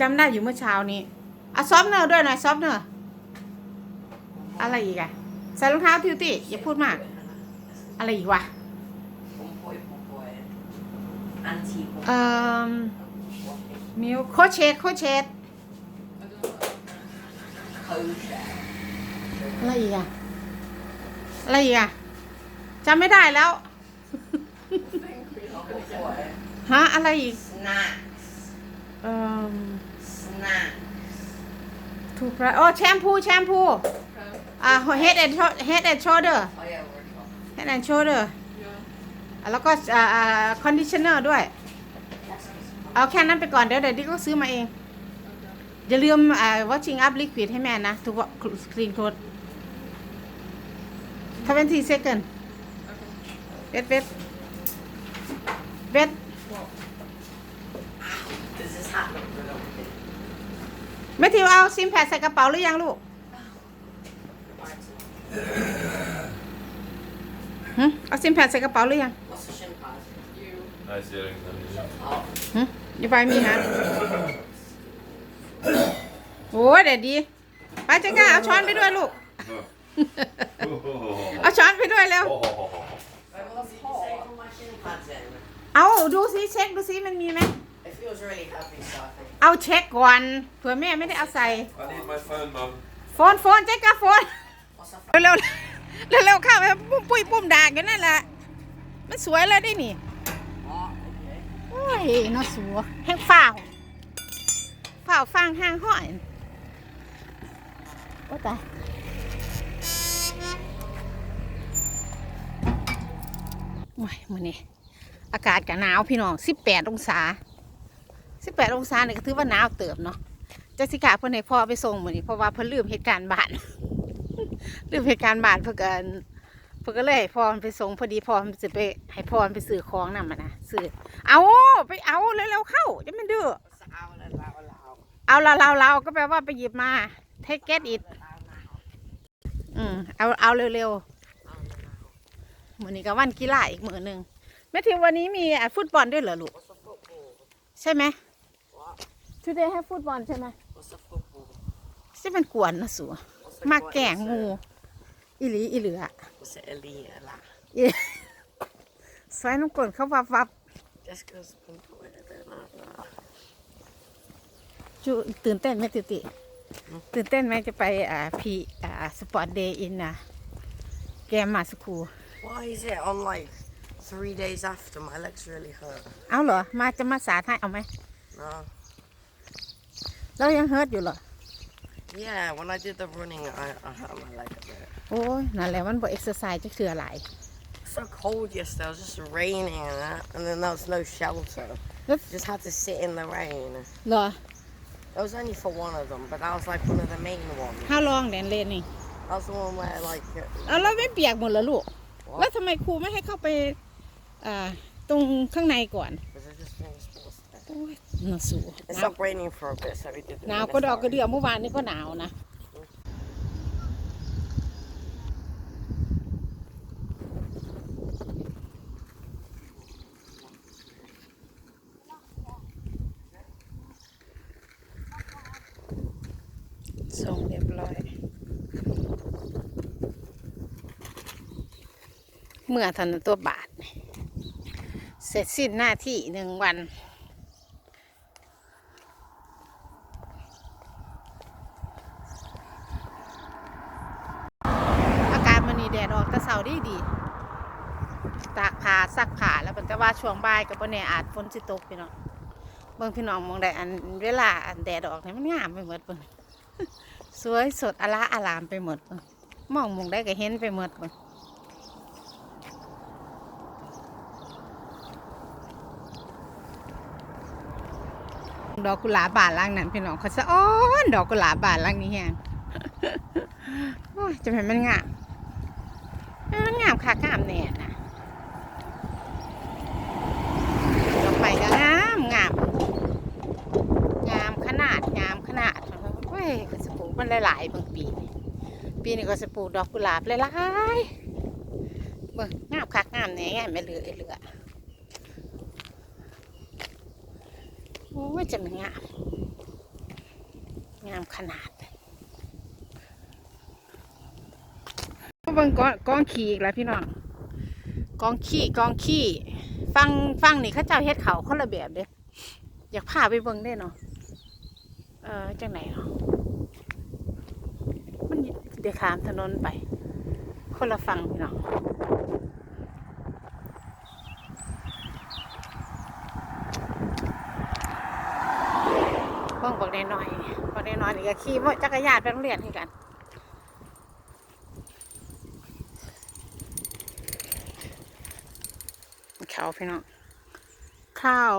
จำได้อยู่เมื่อเช้านี้อะซอฟต์เนอร์ด้วยหน่อยซอฟต์เนอร์อะไรอีกอะใส่รองเท้าทิวตี้อย่าพูดมาก อะไรอีกวะ Pompoy, pompoy. Anti-pompoy. เอ่อมิวโคเชตโคเชต Kosher. อะไรอีกอะอะไรอีกอะจำไม่ได้แล้ว Pompoy. ฮะ อะไรอีก Snacks. เอ่อ Snacks. ถูกแล้วอ๋อแชมพูแชมพูอ่า head and shou- head and shoulder Oh yeah, we're talking. head and shoulder แล้วก็อ่าอ่า conditioner ด้วย เอาแค่นั้นไปก่อนเดี๋ยวเดี๋ยวดิก็ซื้อมาเองอย่าลืมอ่า washing up liquid ให้แม่นะทุก clean clothes 20 second เวทเวทเวท Does this hat look productive? แม่ทิวเอาซิมแพดใส่กระเป๋าหรือยังลูกหึเอาซิมแพดใส่กระเป๋าหรือยัง What's the shin pad? I see it. Oh, หึอยู่ไปมีนะโอ้ยเด็ดดี ไปจังก้าเอาช้อนไปด้วยลูก เอาช้อนไปด้วยเร็ว Oh. wait, what did you say for my shin pads in? เอาดูซิเช็คดูซิมันมีไหม It feels really heavy, so I think. เอาเช็คก่อนเผื่อแม่ไม่ได้เอาใส่ I need my phone, mum. โฟนโฟนเจ๊ก้าโฟน What's that? เร็วๆเร็วๆเร็วๆเข้าไปปุ้มปุ้ยปุ้มดากกันนั่นแหละมันสวยเลยได้นี่ Oh, okay. โอ้ยน่าสวยแห้งฝ้าวฝ้าวฟางห้างห้อยโอ้ตายโอ้ยมื้อนี้ อากาศก็หนาวพี่น้อง 18 องศา 18องศาเนี่ยก็ถือว่าหนาวเติบเนาะเจสสิกาเพิ่นให้พ่อไปส่งมือนี้เพราะว่าเพิ่นลืมเหตุการณ์บานลืมเหตุการณ์บานเพิ่นก็เพิ่นก็เลยให้พ่อไปส่งพอดีพ่อมันสิไปให้พ่อไปซื้อของนำมานนะซื้อเอาไปเอาเร็วๆเข้าจะมันดื้อเอาเราเราเราก็แปลว่าไปหยิบมา take get it Allow now. อืมเอาเอาเร็วๆมือนี้ก็วันกีฬาอีกมือหนึ่งแม่ทิววันนี้มีฟุตบอลด้วยเหรอลูกใช่ไหม today have ฟุตบอลใช่ไหม What's the football? ใช่เป็นกวนนะสัว What's the มา what แก่ง is งู it? อีหลีอีเหลือ What's it elite allow? อีสวยน้ำกลนเขาวับวับ Just because pompoy a bit like that. จูตื่นเต้นไหมติติ ตื่นเต้นไหมจะไปอ่าพีอ่าสปอร์ตเดย์อินนะแกมมาสคู Why is it on like three days after? My legs really hurt. เอาเหรอ มาจะมาสาให้เอาไหม No. แล้วยังเฮิร์ตอยู่เหรอ Yeah, when I did the running, I, I hurt my leg a bit. โอ้ยนั่นแหละมันบ่เอ็กซ์ไซส์จะเถื่อหลาย It's so cold yesterday. It was just raining and that, and then there was no shelter. That's- Just had to sit in the rain. เหรอ It was only for one of them, but that was like one of the main ones. How long แดนเลนนี่ That was the one where like. uh, เอาแล้วไม่เปียกหมดเหรอลูก What? แล้วทำไมครูไม่ให้เข้าไปอ่าตรงข้างในก่อน Because I just finished sports day. โอ้ ยน่าสู It หนาว stopped raining for a bit, so we did. หนาวก็ดอกกระเดือเมื่อวานนี้ก็หนาวนะ ส่งเรียบร้อย เมื่อทันตัวบาท เสร็จสิ้นหน้าที่หนึ่งวัน อากาศมันนี่แดดออกแต่เสาดีดีตากผ้าซักผ้าแล้วเป็นแต่ว่าช่วงบ่ายกับแน่อาจฝนสิตกพี่น้องเบิ่งพี่น้องมองได้อันเวลาอันแดดออกเนี่ยมันงามไปหมดเบิ่งสวยสดอลาอลามไปหมดเบิ่งมองมองได้ก็เห็นไปหมดเบิ่งดอกกุหลาบบานล่างนั้นพี่น้องเขาสะอ้อนดอกกุหลาบบานล่างนี้แฮงโอ้ยจะเป็นมันงามมันงามค่ะงามแน่นะดอกไม้ก็งามงาม งามขนาดงามขนาดเว้ยก็สปลูกมัน หลายๆบางปีนี่ปีนี้ก็สปลูกดอกกุหลาบหลายๆเบิ่งงามคักงามแน่ไม่เหลือเหลือโอ้ยจะงามงามขนาดเบิ่งกองกองขี้อีกแล้วพี่น้องกองขี้กองขี้ฟังฟังนี่เขาเจ้าเฮ็ดเขาคนละแบบเด้อยากพาไปเบิ่งได้เนาะเออจังไหนเนาะมัน เดี๋ยวขามถนนไป คนละฝั่งพี่น้องเบิ่งบอกได้น้อยๆบอกได้น้อยนี่ก็ขี่มอจักรยานไปโรงเรียนคือกันเขาพี่น้องข้าว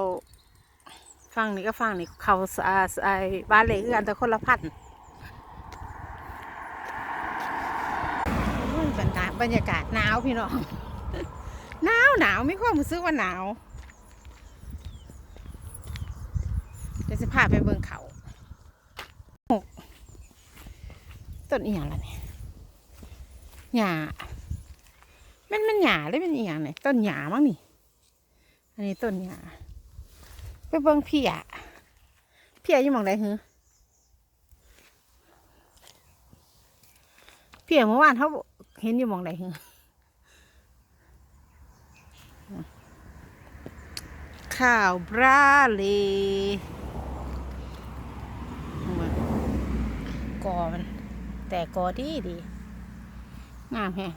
ฟังนี่ก็ฟังนี่เขาสอาดไอบ้านเล็กคือกันแต่คนละพันธุ์โอ้ย บรรยากาศหนาวพี่น้อง หนาวหนาวไม่ความรู้สึกว่าหนาวเดี๋ยวจะพาไปเบิ่งเขาหกต้นอีหยังล่ะเนี่ยหญ้ามันมันหญ้าหรือมันอีหยังเนี่ยต้นหญ้ามั้งนี่ อันนี้ต้นหญ้าไปเบิ่งเพียเพียอยู่มองใดหือเพียเมื่อวานเขา เห็นอยู่มองใดหือข้าวบราเลกอมัน แต่กอดีดีงามแฮะ